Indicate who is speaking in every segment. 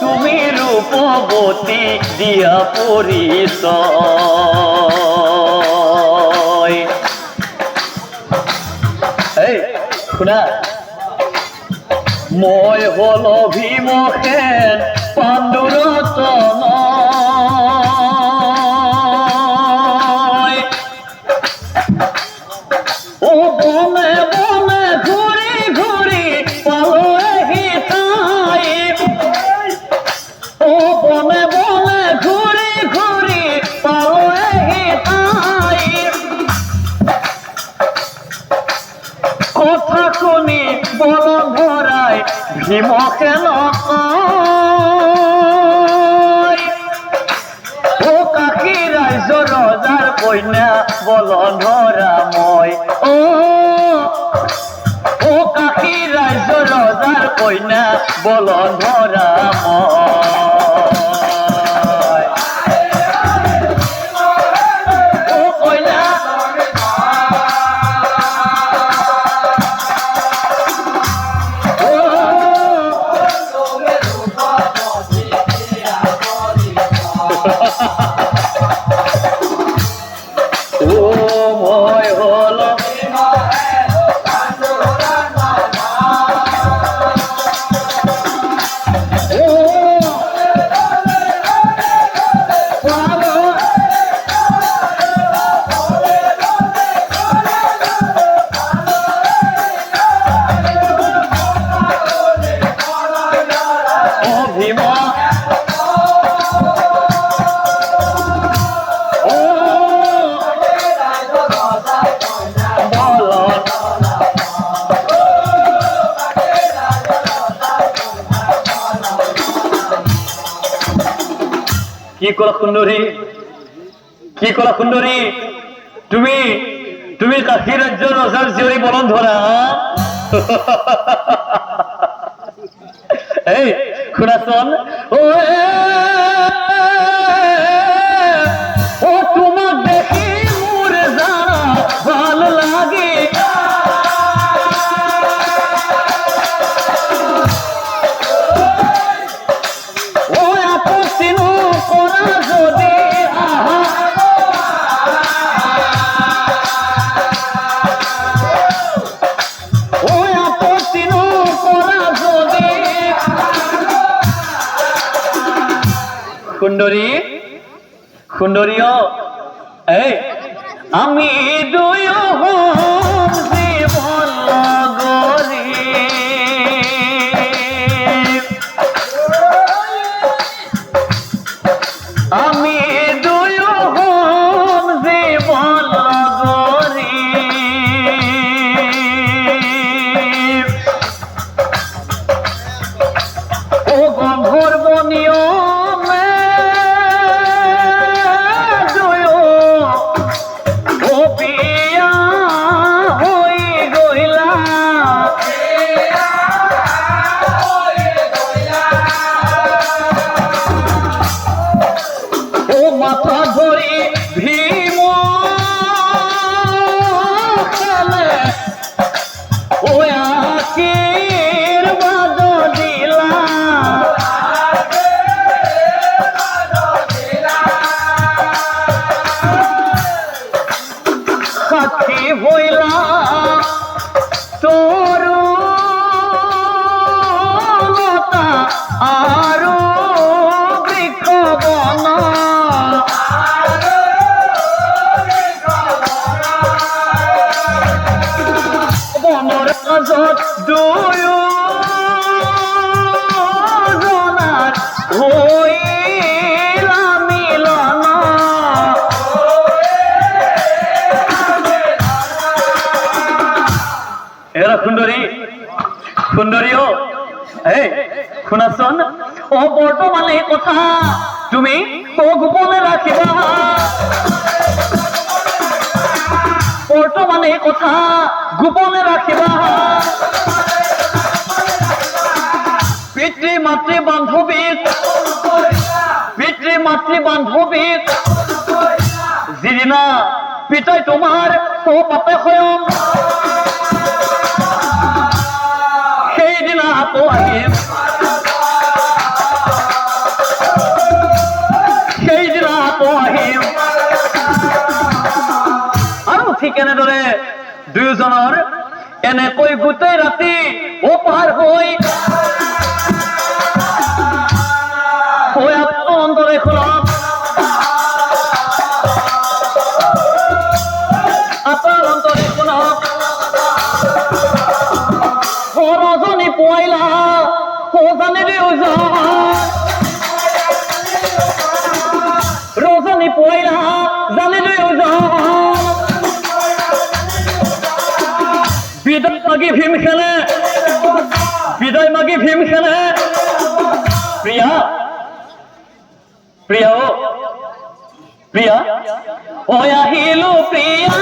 Speaker 1: তুমি রূপবতী দিয়া পরিচয়। এই শুনা মই হল ভীমসেন পাণ্ডুৰতন ভীমকে নকয় ও কাকি রাইজ রজার কইনা বল মই অ ও কাকি রাইজ ৰজাৰ কইনা বল ধৰা করা সুন্দরী? কি করা সুন্দরী? তুমি তুমি কাশী রাজ্য রসার জিয়ৰী বলন ধরা এই, শুনাচোন। ও সুন্দরী সুন্দরীয় এই আমি দুই লতা আরও বৃক্ষ বন। বনৰ মাজত সুন্দরী সুন্দরী ও এই শুনাচোন ও বৰ্তমানে এই কথা, তুমি ও গোপনে ৰাখিবা বৰ্তমানে এই কথা, গোপনে ৰাখিবা পিতৃ মাতৃ বান্ধৱীক পিতৃ মাতৃ বান্ধৱীক যিদিনা পিতাই তোমাৰ ও পাপে স্বয়ং আগে সেই রাত আৰু ঠিক এনেদৰে দুয়োজনৰ এনেকৈ গোটেই ৰাতি অপাৰ হৈ ভীম খেলে বিদায় মাগি ভীম খেলে প্রিয়া প্রিয়া ও প্রিয়া। ও আহিল প্রিয়া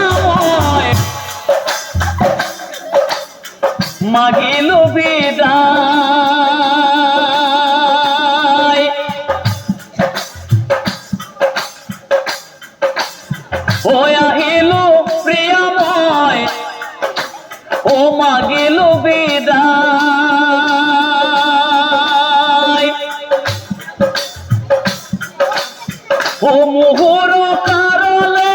Speaker 1: মাগিল বিদায়। মাগিল বিদায়। ও মুহুর কারলে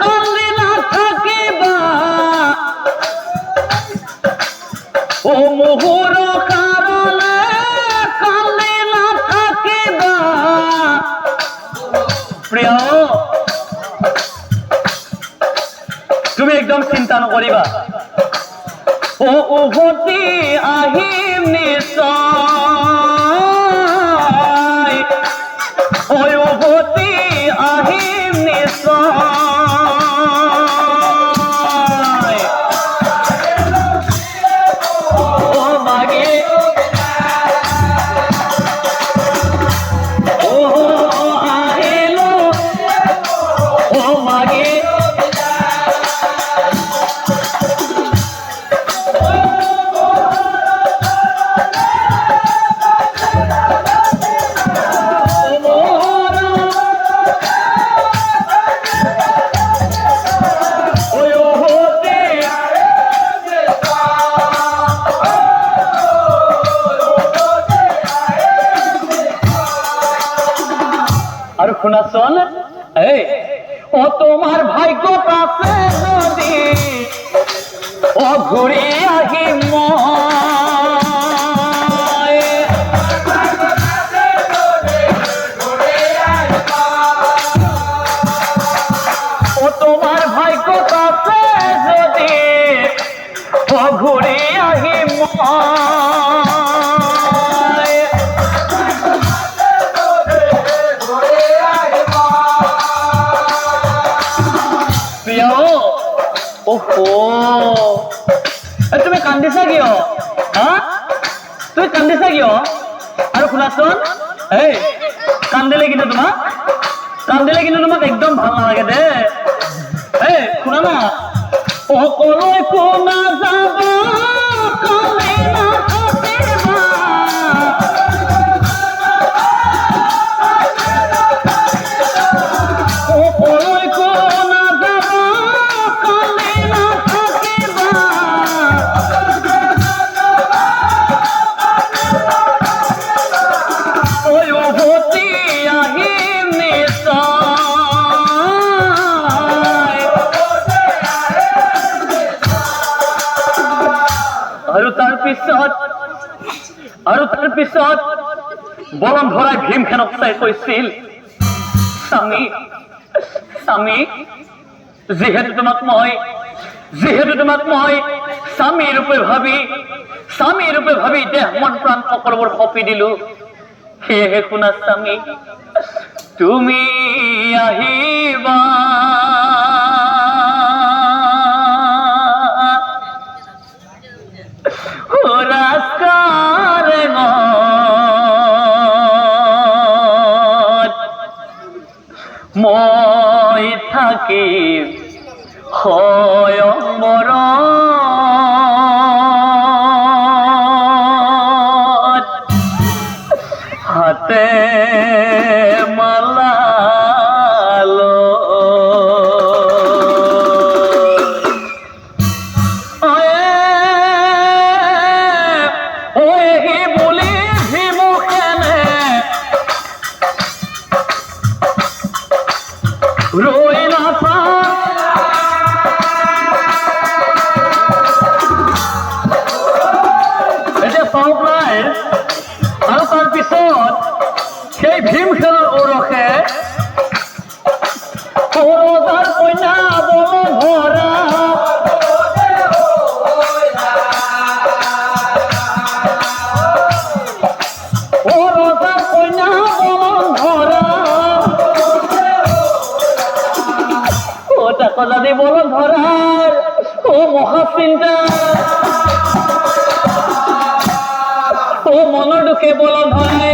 Speaker 1: কান্দি না থাকিবা। ও মুহুর কারলে কান্দি না প্রিয়, তুমি একদম চিন্তা নকৰিবা। শুনাচোন এই ও তোমার ভাগ্য কাছে যদি ও ঘুরে আহি ও ঘুরে আহি মই ওহো এ, তুমি কান্দিছা কিয়? হা? তুমি কান্দিছা কিয়? আৰু শুনাচোন এই কান্দিলে কিন্তু তোমাক। কান্দিলে কিন্তু তোমাক একদম ভালো নালাগে দে। এই শুনা না। অকলৈ শুনা যাব পিছত বলম ধৰাই ভীমখেনক চাই কৈছিল স্বামী স্বামী, যিহেতু তোমাক মই, যিহেতু তোমাক মই স্বামী ৰূপে ভাবি, স্বামী ৰূপে ভাবি দেহ, মন, প্ৰাণ, সকলোবোৰ সঁপি দিলো। সেয়েহে, শুনা স্বামী, তুমি আহিবা। মই থাকিম হয় হাতে মহাসিনটা ও মনে ঢুকে বলো ধরে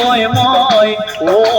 Speaker 1: বলি ময় মই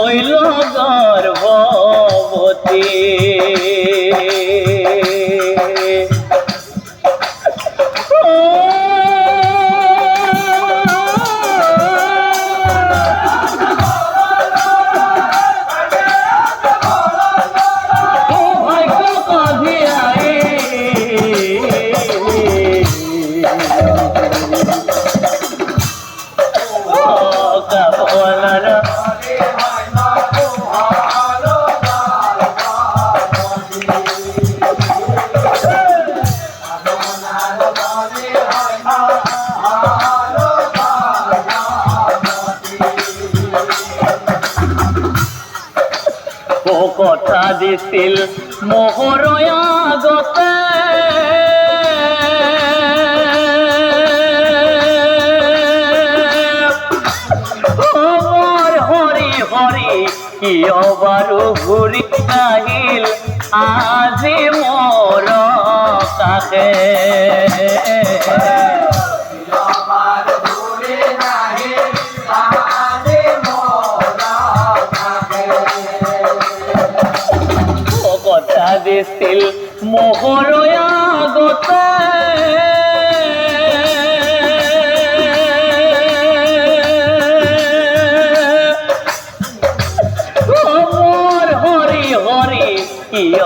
Speaker 1: কথা দিছিল মোহরয়া গতে আমার হরি হরি কি অবারু ঘুরি আজি মোর কাকে দিছিল মোহরয়া গতে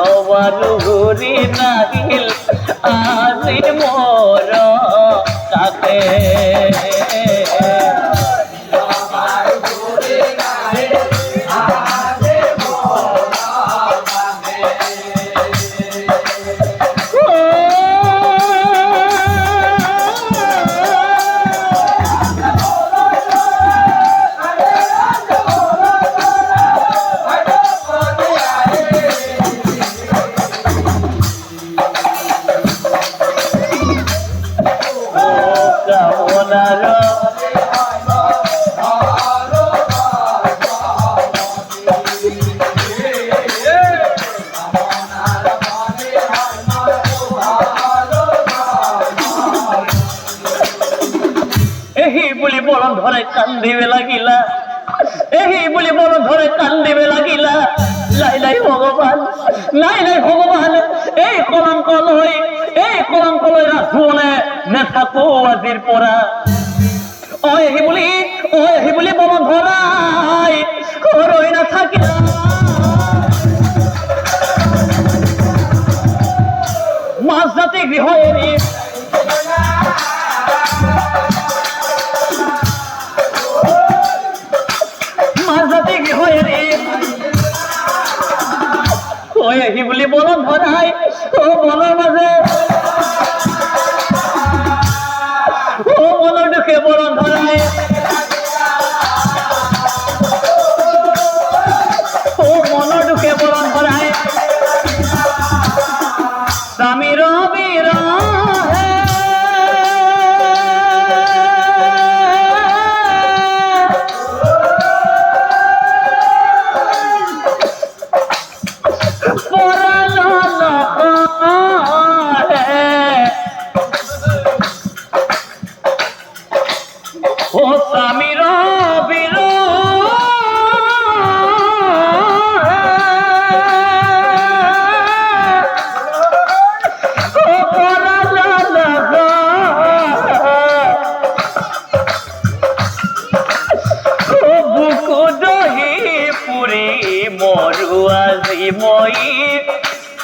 Speaker 1: আমার হরি নাহিল? আজি মোর বড় ধরে কান্দিবে লাগিলা। এহি বলি বড় ধরে কান্দিবে লাগিলা। লাই লাই ভগবান, লাই লাই ভগবান, এই এই পরা বলি বলি ধরাই না থাকিলা। মাছ জাতি গৃহ আহিবলৈ বলত মনত ধৰাই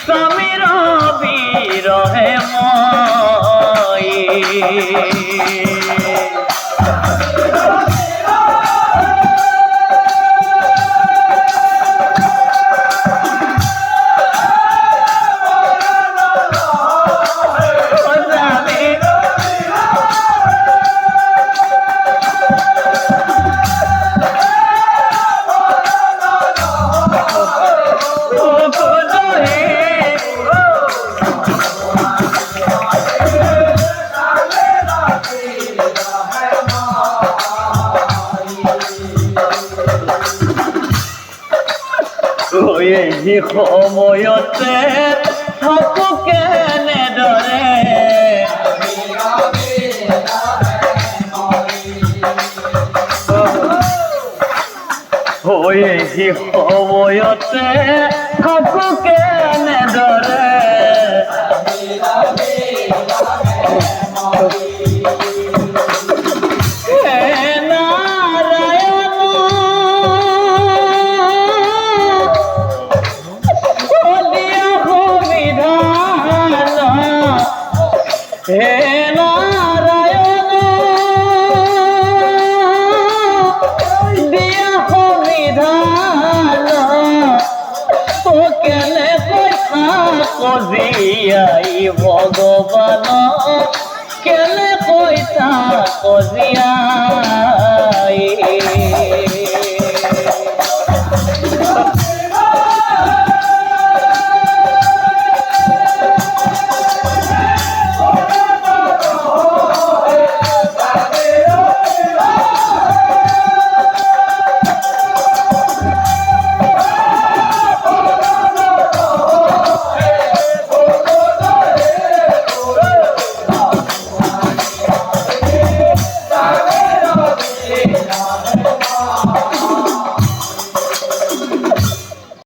Speaker 1: স্বামীর বিরহে মই এই সময়তে থাকুকে কেনেদৰে হৈ এই সময়তে থাকুকে নেদৰে wall